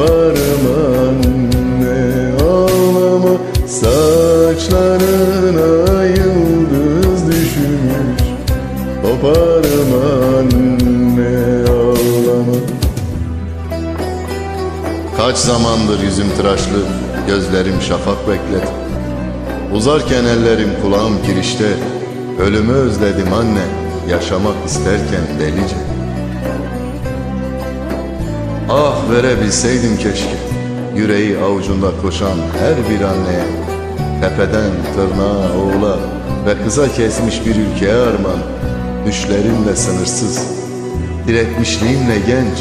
Koparım anne ağlama. Saçlarına yıldız düşmüş. Koparım anne ağlama. Kaç zamandır yüzüm tıraşlı Gözlerim şafak bekledi Uzarken ellerim kulağım kirişte Ölümü özledim anne Yaşamak isterken delice Ah verebilseydim keşke. Yüreği avucunda koşan her bir anneye. Tepeden tırnağa oğula Ve kıza kesmiş bir ülkeye armağan. Düşlerimle sınırsız Diretmişliğimle genç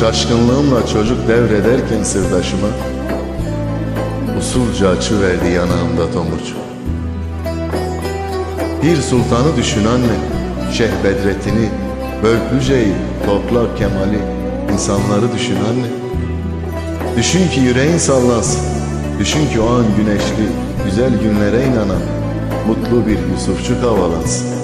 Şaşkınlığımla çocuk devrederken sırdaşıma Usulca açı verdi yanağımda tomurcuk. Bir sultanı düşün anne Şeyh Bedrettin'i Bölklüce'yi Toplar Kemal'i insanları düşün anne. Düşün ki yüreğin sallansın. Düşün ki o an güneşli Güzel günlere inanan Mutlu bir Yusufçuk havalansın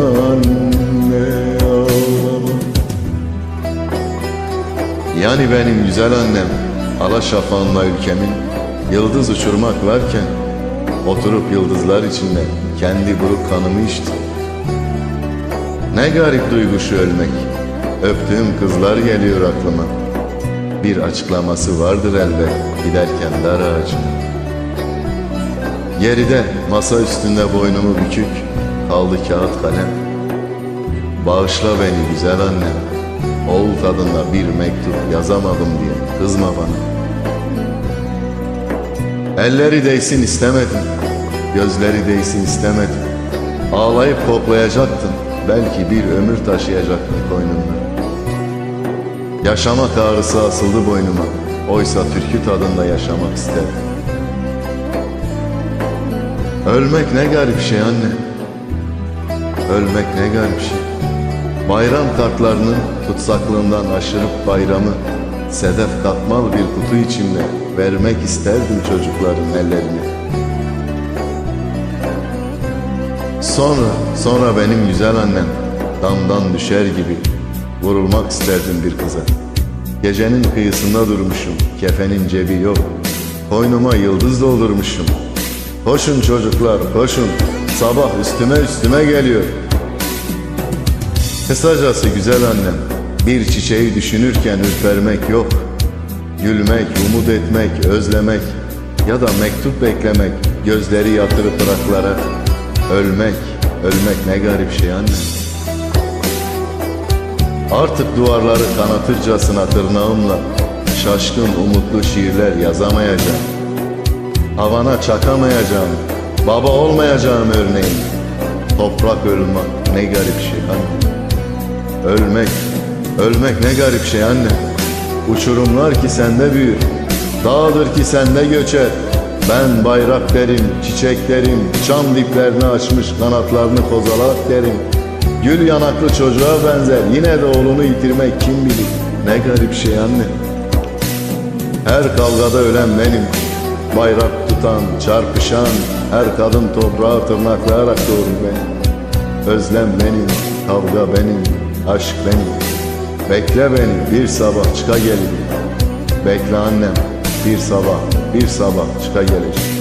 anne ağlama Yani benim güzel annem Ala şafağınla ülkemin Yıldız uçurmak varken Oturup yıldızlar içinde Kendi buruk kanımı içti Ne garip duygu şu ölmek. Öptüğüm kızlar geliyor aklıma. Bir açıklaması vardır elbet Giderken dar ağacına Geride masa üstünde boynumu bükük Kaldı kağıt kalem. Bağışla beni güzel annem. Oğul tadında bir mektup yazamadım diye Kızma bana. Elleri değsin istemedim. Gözleri değsin istemedim. Ağlayıp koklayacaktın. Belki bir ömür taşıyacaktın koynumda Yaşamak ağrısı asıldı boynuma. Oysa türkü tadında yaşamak isterdim Ölmek ne garip şey anne Ölmek ne garip şey. Bayram kartlarının tutsaklığından aşırıp bayramı Sedef katmal bir kutu içinde Vermek isterdim çocukların ellerine Sonra, sonra benim güzel annem Damdan düşer gibi Vurulmak isterdim bir kıza. Gecenin kıyısında durmuşum Kefenin cebi yok. Koynuma yıldız doldurmuşum. Koşun çocuklar koşun Sabah üstüme üstüme geliyor Kısacası güzel annem Bir çiçeği düşünürken ürpermek yok Gülmek, umut etmek, özlemek ya da mektup beklemek, gözleri yatırıp ıraklara. Ölmek, ölmek ne garip şey anne. Artık duvarları kanatırcasına tırnağımla şaşkın umutlu şiirler yazamayacağım. Havana çakamayacağım, baba olmayacağım örneğin. Toprak ölmek ne garip şey anne. Ölmek, ölmek ne garip şey anne. Uçurumlar ki sende büyür, dağdır ki sende göçer. Ben bayrak derim, çiçek derim, çam diplerini açmış kanatlarını kozalak derim. Gül yanaklı çocuğa benzer, yine de oğlunu yitirmek kim bilir. Ne garip şey anne. Her kavgada ölen benim, bayrak tutan, çarpışan, her kadın toprağı tırnaklayarak doğurur beni. Özlem benim, kavga benim, aşk benim. Bekle beni, bir sabah çıka gelir. Bekle annem, bir sabah, bir sabah çıka gelir.